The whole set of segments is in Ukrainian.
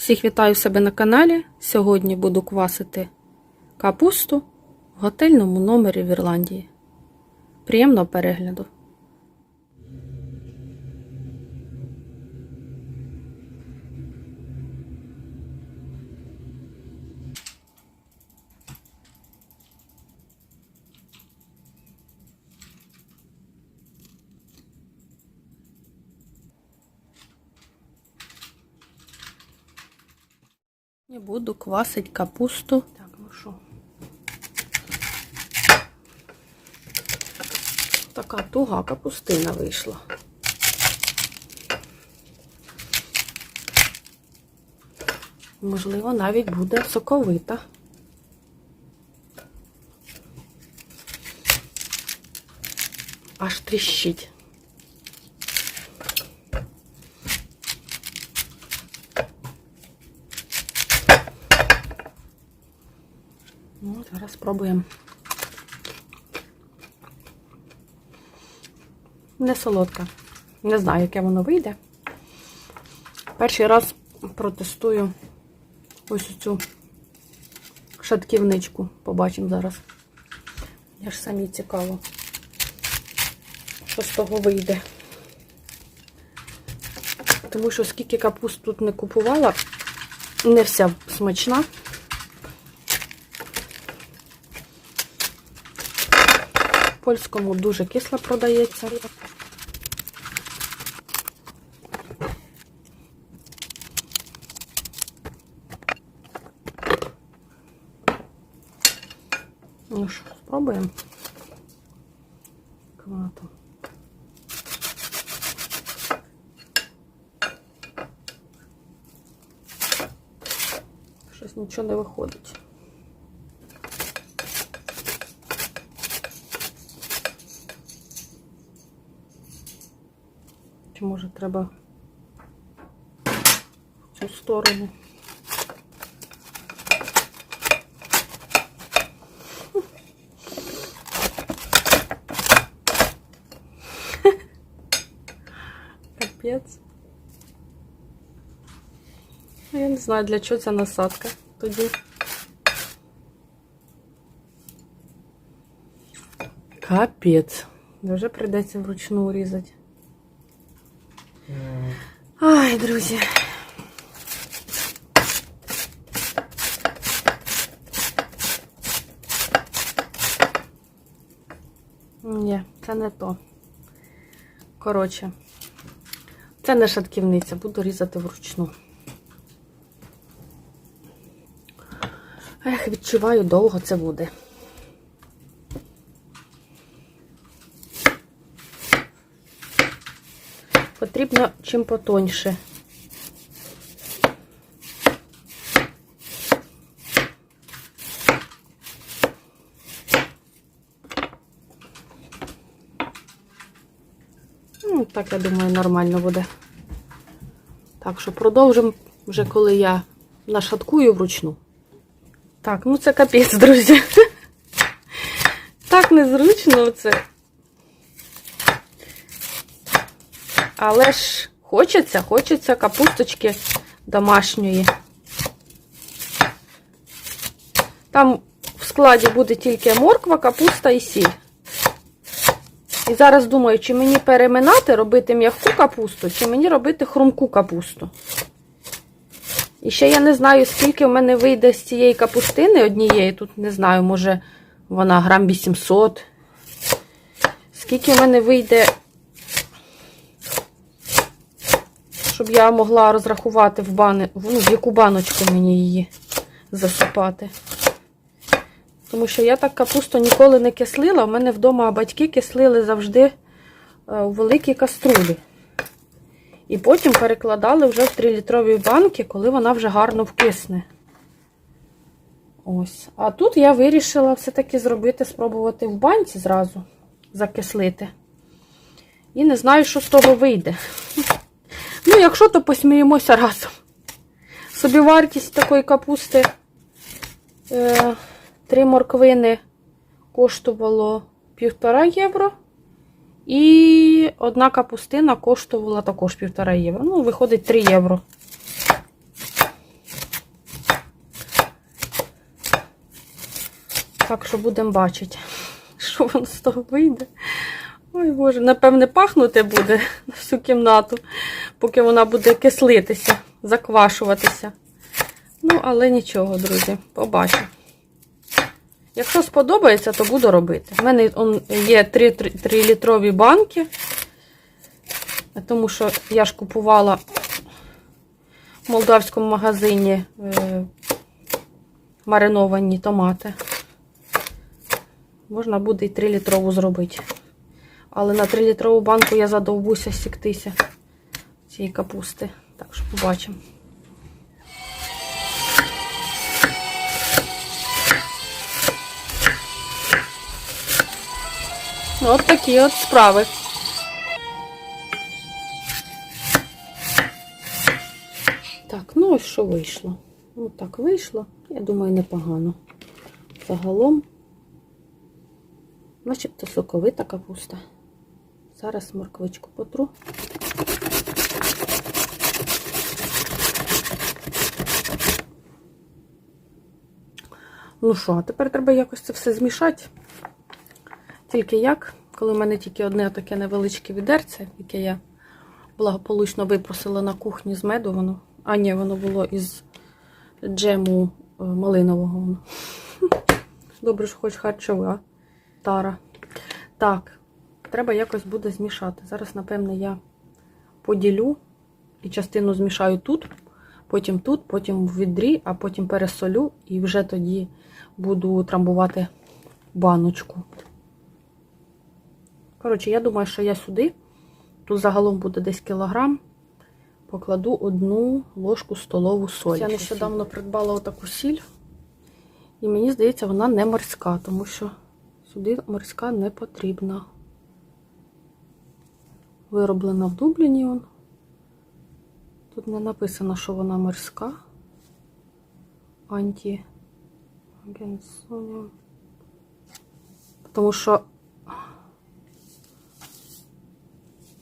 Всіх вітаю себе на каналі. Сьогодні буду квасити капусту в готельному номері в Ірландії. Приємного перегляду. Буду квасити капусту. Так, ну що. Така туга капустина вийшла. Можливо, навіть буде соковита. Аж тріщить. Ну, зараз спробуємо. Не солодка. Не знаю, яке воно вийде. Перший раз протестую ось цю шатківничку. Побачимо зараз. Я ж самі цікаво, що з того вийде. Тому що скільки капуст тут не купувала, не вся смачна. польському дуже кисло продається. Ну що, спробуємо. Квату. Щось нічого не виходить. Треба в цю сторону? Капець. Ну, Я не знаю, для чого ця насадка тоді. Капець. Вже прийдеться вручну різати. Ай, друзі. Ні, це не то. Коротше, це не шатківниця, буду різати вручну. Ех, відчуваю, довго це буде. Потрібно чим потоньше. Ну, так, я думаю, нормально буде. Так що продовжимо вже коли я нашаткую вручну. Так, ну це капець, друзі. Так незручно це. Але ж хочеться, хочеться капусточки домашньої. Там в складі буде тільки морква, капуста і сіль. І зараз думаю, чи мені переминати, робити м'яку капусту, чи мені робити хрумку капусту. І ще я не знаю, скільки в мене вийде з цієї капустини однієї. Тут не знаю, може вона грам 800. Скільки в мене вийде щоб я могла розрахувати в бани, ну, в яку баночку мені її засипати. Тому що я так капусту ніколи не кислила. У мене вдома батьки кислили завжди е, у великій каструлі. І потім перекладали вже в 3-літрові банки, коли вона вже гарно вкисне. Ось. А тут я вирішила все-таки зробити, спробувати в банці зразу закислити. І не знаю, що з того вийде. Ну, якщо, то посміємося разом. Собівартість такої капусти е, три морквини коштувало 1,5 євро. І одна капустина коштувала також 1,5 євро. Ну, виходить 3 євро. Так що будемо бачити, що воно з того вийде. Ой Боже, напевне, пахнути буде всю кімнату, поки вона буде кислитися, заквашуватися. Ну, але нічого, друзі, побачимо. Якщо сподобається, то буду робити. У мене є 3, 3 літрові банки, тому що я ж купувала в молдавському магазині е, мариновані томати. Можна буде і 3 літрову зробити. Але на 3 літрову банку я задовбуся сіктися цієї капусти. Так що побачимо. От такі от справи. Так, ну ось що вийшло. Ось так вийшло. Я думаю, непогано. Загалом, начебто соковита капуста. Зараз морквичку потру. Ну що, тепер треба якось це все змішати. Тільки як, коли в мене тільки одне таке невеличке відерце, яке я благополучно випросила на кухні з меду, воно. А ні, воно було із джему е, малинового. Добре, що хоч харчова тара. Так, треба якось буде змішати. Зараз, напевне, я поділю і частину змішаю тут, потім тут, потім в відрі, а потім пересолю і вже тоді буду трамбувати баночку. Коротше, я думаю, що я сюди, тут загалом буде десь кілограм, покладу одну ложку столову солі. Я нещодавно придбала отаку сіль, і мені здається, вона не морська, тому що сюди морська не потрібна. Вироблена в Дубліні. Он. Тут не написано, що вона морська. Анті. Генсоніум. Тому що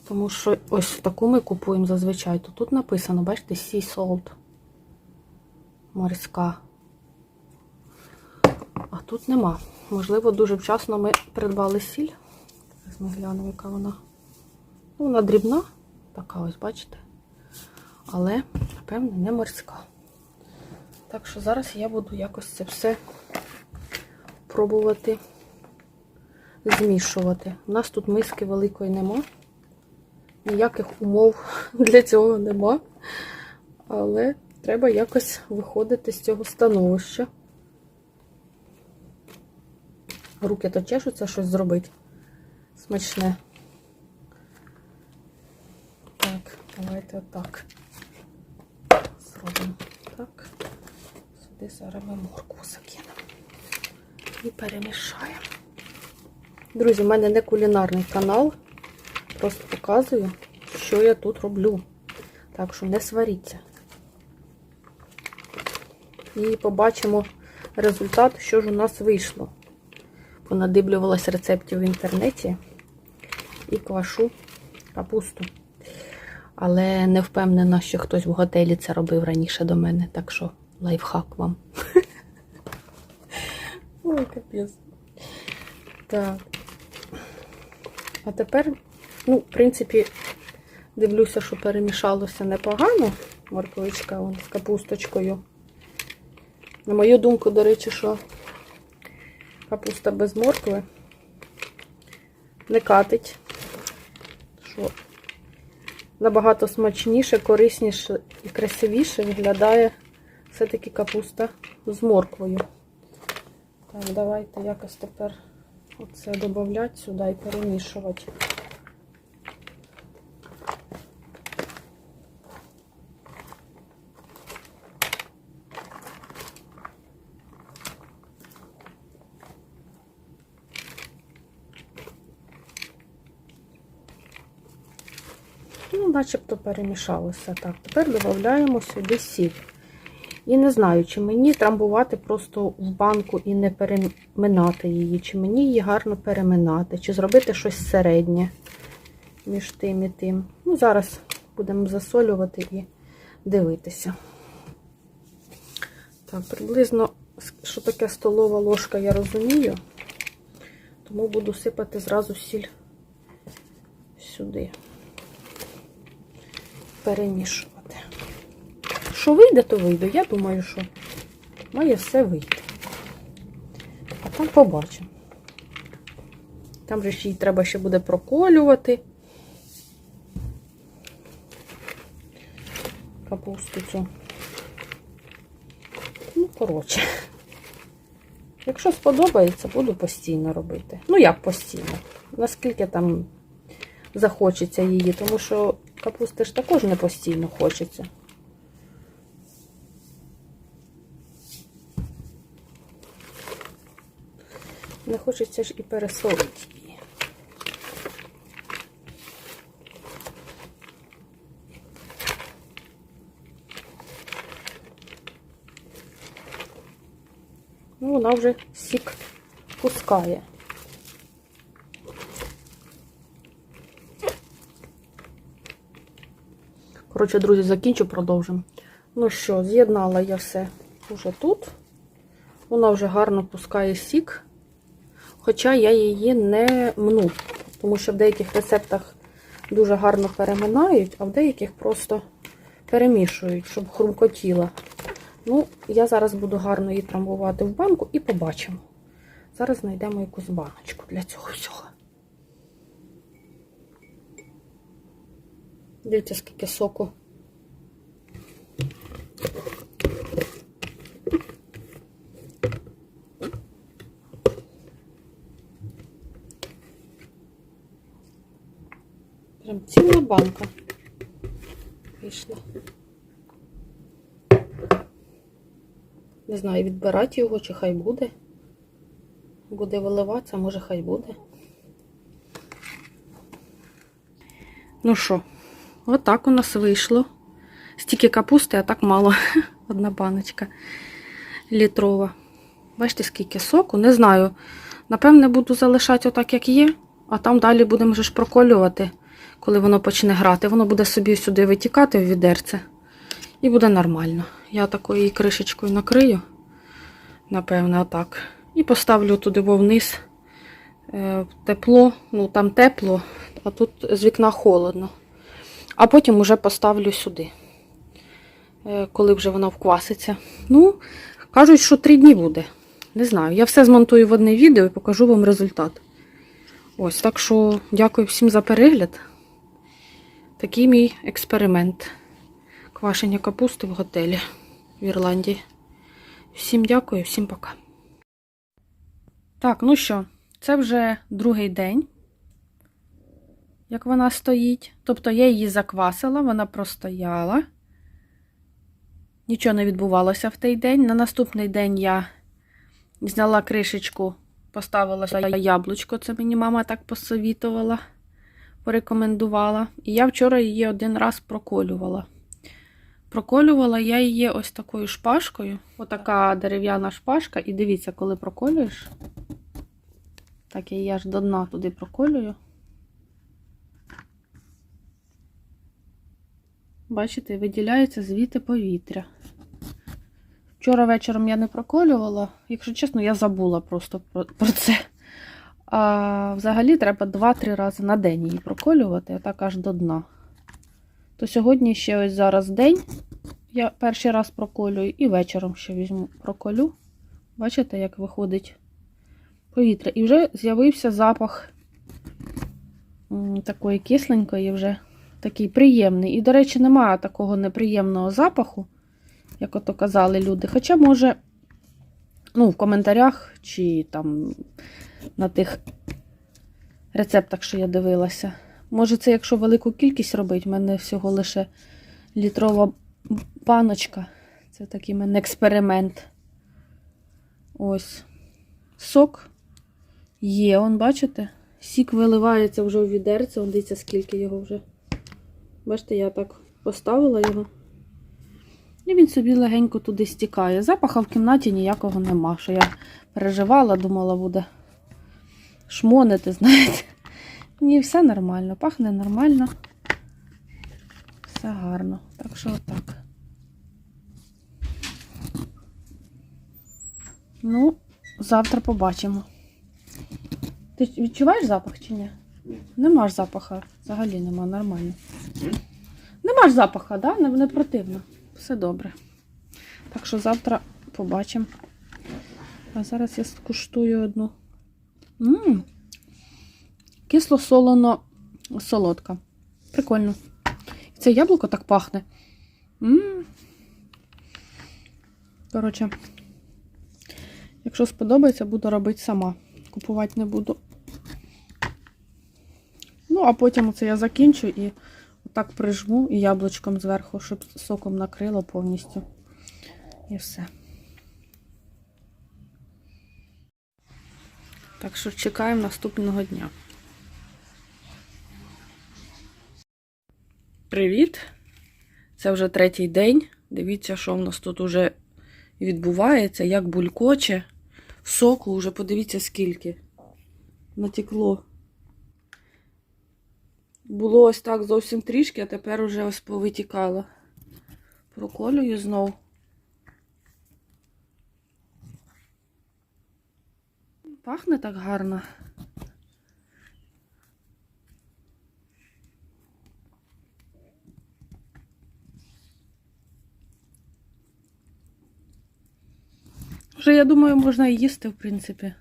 Тому що ось таку ми купуємо зазвичай. То тут написано, бачите, Sea Salt. Морська. А тут нема. Можливо, дуже вчасно ми придбали сіль. Зараз ми глянемо, яка вона. Ну, вона дрібна, така ось, бачите. Але, напевно, не морська. Так що зараз я буду якось це все пробувати змішувати. У нас тут миски великої нема. Ніяких умов для цього нема. Але треба якось виходити з цього становища. Руки то чешуться щось зробити. Смачне. Так, давайте отак. Зробимо так. Сюди зараз ми моркву закинемо. І перемішаємо. Друзі, в мене не кулінарний канал. Просто показую, що я тут роблю. Так що не сваріться. І побачимо результат, що ж у нас вийшло. Понадиблювалась рецептів в інтернеті і квашу капусту. Але не впевнена, що хтось в готелі це робив раніше до мене. Так що лайфхак вам. Ой, капець. Так. А тепер Ну, в принципі, дивлюся, що перемішалося непогано. Морковичка вон, з капусточкою. На мою думку, до речі, що капуста без моркви не катить. Що набагато смачніше, корисніше і красивіше виглядає все-таки капуста з морквою. Так, давайте якось тепер оце додати сюди і перемішувати. Ну, начебто перемішалося. Так, тепер додаємо сюди сіль. І не знаю, чи мені трамбувати просто в банку і не переминати її, чи мені її гарно переминати, чи зробити щось середнє між тим і тим. Ну, зараз будемо засолювати і дивитися. Так, приблизно що таке столова ложка, я розумію. Тому буду сипати зразу сіль сюди. Перемішувати. Що вийде, то вийде. Я думаю, що має все вийти. А там побачимо. Там же ще її треба ще буде проколювати. Капусту цю. Ну, коротше. Якщо сподобається, буду постійно робити. Ну, як постійно? Наскільки там захочеться її, тому що капусти ж також не постійно хочеться. Не хочеться ж і пересолити її. Ну, вона вже сік пускає. Коротше, друзі, закінчу, продовжимо. Ну що, з'єднала я все уже тут. Вона вже гарно пускає сік. Хоча я її не мну, тому що в деяких рецептах дуже гарно переминають, а в деяких просто перемішують, щоб хрумкотіла. Ну, я зараз буду гарно її трамбувати в банку і побачимо. Зараз знайдемо якусь баночку для цього всього. Дивіться, скільки соку. Прям ціла банка вийшла. Не знаю, відбирати його, чи хай буде. Буде виливатися, може хай буде. Ну що, отак у нас вийшло. Стільки капусти, а так мало. Одна баночка літрова. Бачите, скільки соку. Не знаю. Напевне, буду залишати отак, як є, а там далі будемо вже ж проколювати, коли воно почне грати. Воно буде собі сюди витікати в відерце. І буде нормально. Я такою кришечкою накрию, напевне, отак. І поставлю туди вниз е, тепло, ну там тепло, а тут з вікна холодно. А потім уже поставлю сюди, е, коли вже вона вкваситься. Ну, кажуть, що три дні буде. Не знаю. Я все змонтую в одне відео і покажу вам результат. Ось, так що дякую всім за перегляд. Такий мій експеримент. Квашення капусти в готелі в Ірландії. Всім дякую, всім пока. Так, ну що, це вже другий день, як вона стоїть. Тобто я її заквасила, вона простояла. Нічого не відбувалося в той день. На наступний день я зняла кришечку, поставила яблучко. Це мені мама так посовітувала, порекомендувала. І я вчора її один раз проколювала. Проколювала я її ось такою шпажкою. Отака дерев'яна шпажка. І дивіться, коли проколюєш, так я її аж до дна туди проколюю. Бачите, виділяється звідти повітря. Вчора вечором я не проколювала, якщо чесно, я забула просто про, це. А взагалі треба 2-3 рази на день її проколювати, а так аж до дна. То сьогодні ще ось зараз день. Я перший раз проколюю і вечором ще візьму проколю. Бачите, як виходить повітря. І вже з'явився запах такої кисленької, вже такий приємний. І, до речі, немає такого неприємного запаху, як ото казали люди. Хоча, може, ну, в коментарях чи там на тих рецептах, що я дивилася. Може, це якщо велику кількість робить, в мене всього лише літрова баночка. Це такий мене експеримент. Ось. Сок є, он, бачите? Сік виливається вже у відерце, он дивіться, скільки його вже. Бачите, я так поставила його. І він собі легенько туди стікає. Запаха в кімнаті ніякого нема. Що я переживала, думала, буде шмонити, знаєте. Ні, все нормально, пахне нормально. Все гарно. Так що отак. Ну, завтра побачимо. Ти відчуваєш запах чи ні? Нема ж запаха. Взагалі нема, нормально. Нема ж запаха, да? Не, не противно. Все добре. Так що завтра побачимо. А зараз я скуштую одну. Кисло-солоно солодка. Прикольно. Це яблуко так пахне. Коротше, якщо сподобається, буду робити сама. Купувати не буду. Ну, а потім це я закінчу і отак прижму і яблучком зверху, щоб соком накрило повністю. І все. Так що чекаємо наступного дня. Привіт! Це вже третій день. Дивіться, що в нас тут уже відбувається, як булькоче. Соку вже подивіться скільки. Натекло. Було ось так зовсім трішки, а тепер уже ось повитікало. Проколюю знов. Пахне так гарно. Вже, я думаю, можна і їсти, в принципі.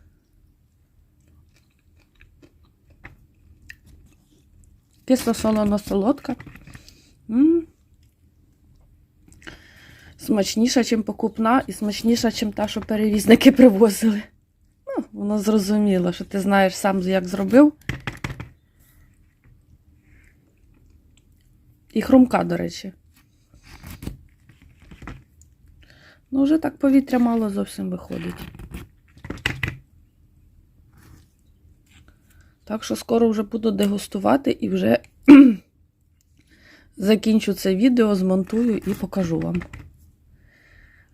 Кисло солоно солодка. Смачніша, ніж покупна, і смачніша, ніж та, що перевізники привозили. Ну, воно зрозуміло, що ти знаєш сам, як зробив. І хрумка, до речі. Ну, вже так повітря мало зовсім виходить. Так що скоро вже буду дегустувати і вже закінчу це відео, змонтую і покажу вам.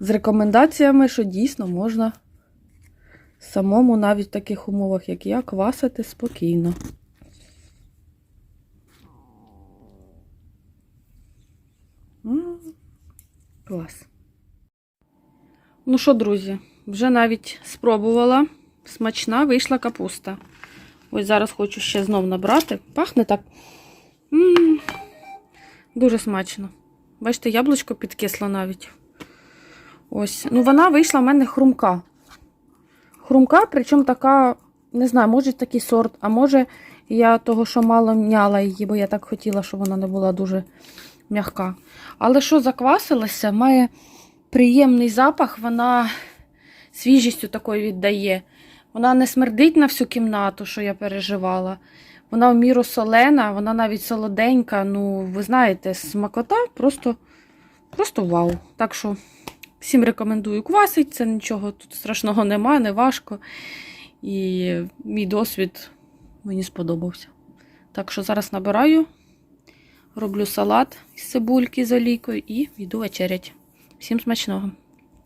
З рекомендаціями, що дійсно можна самому, навіть в таких умовах, як я, квасити спокійно. Клас. Ну що, друзі, вже навіть спробувала. Смачна вийшла капуста. Ось зараз хочу ще знов набрати. Пахне так. М-м-м. Дуже смачно. Бачите, яблучко підкисло навіть. Ось. Ну, вона вийшла в мене хрумка. Хрумка, причому така, не знаю, може такий сорт, а може я того, що мало м'яла її, бо я так хотіла, щоб вона не була дуже м'яка. Але що заквасилася, має приємний запах, вона свіжістю такою віддає. Вона не смердить на всю кімнату, що я переживала. Вона в міру солена, вона навіть солоденька. Ну, ви знаєте, смакота просто, просто вау. Так що всім рекомендую квасить, це нічого тут страшного немає, не важко. І мій досвід мені сподобався. Так що зараз набираю, роблю салат із цибульки з олійкою і йду вечерять. Всім смачного!